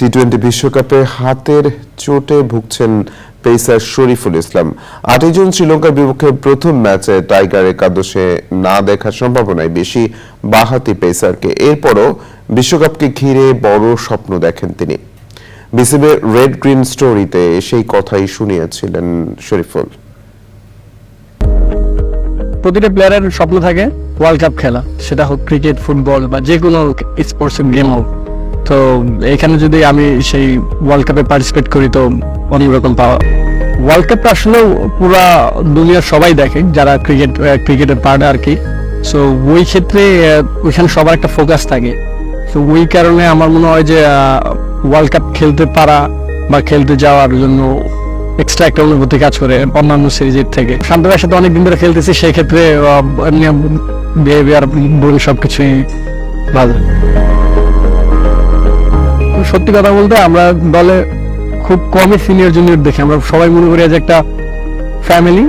T twenty বিশ্বকাপে হাতের চোটে ভুগছেন পেসার শরীফুল ইসলাম। আটই জুন শ্রীলঙ্কার বিপক্ষে প্রথম ম্যাচে টাইগার একাদশে না দেখার সম্ভাবনায় বেশি বাহাতি পেসারকে। এরপরও বিশ্বকাপকে ঘিরে বড় স্বপ্ন দেখেন তিনি। বিসিবির রেড গ্রিন স্টোরিতে সেই কথাই শুনিয়েছিলেন শরীফুল। প্রতিটা প্লেয়ারের স্বপ্ন থাকে ওয়ার্ল্ড কাপ খেলা। সেটা হোক ক্রিকেট ফুটবল বা যে কোনো স্পোর্টস গেম হোক। তো এখানে যদি আমি সেই ওয়ার্ল্ড কাপে পার্টিসিপেট করি, তো অনেক রকম পাওয়া ওয়ার্ল্ড কাপ আসলেও পুরা দুনিয়ার সবাই দেখে, যারা ক্রিকেট ক্রিকেটের পার্ট আর কি। সো ওই ক্ষেত্রে ওইখানে সবার একটা ফোকাস থাকে। তো ওই কারণে আমার মনে হয় যে ওয়ার্ল্ড কাপ খেলতে পারা বা খেলতে যাওয়ার জন্য এক্সট্রা একটা অনুভূতি কাজ করে অন্যান্য সিরিজের থেকে। শান্তবের সাথে অনেক দিন ধরে খেলতেছি, সেই ক্ষেত্রে বিহেভিয়ার সবকিছুই ভালো। সত্যি কথা বলতে আমরা দলে খুব কমই সিনিয়র জুনিয়র দেখি। আমরা সবাই মনে করি যে একটা ফ্যামিলি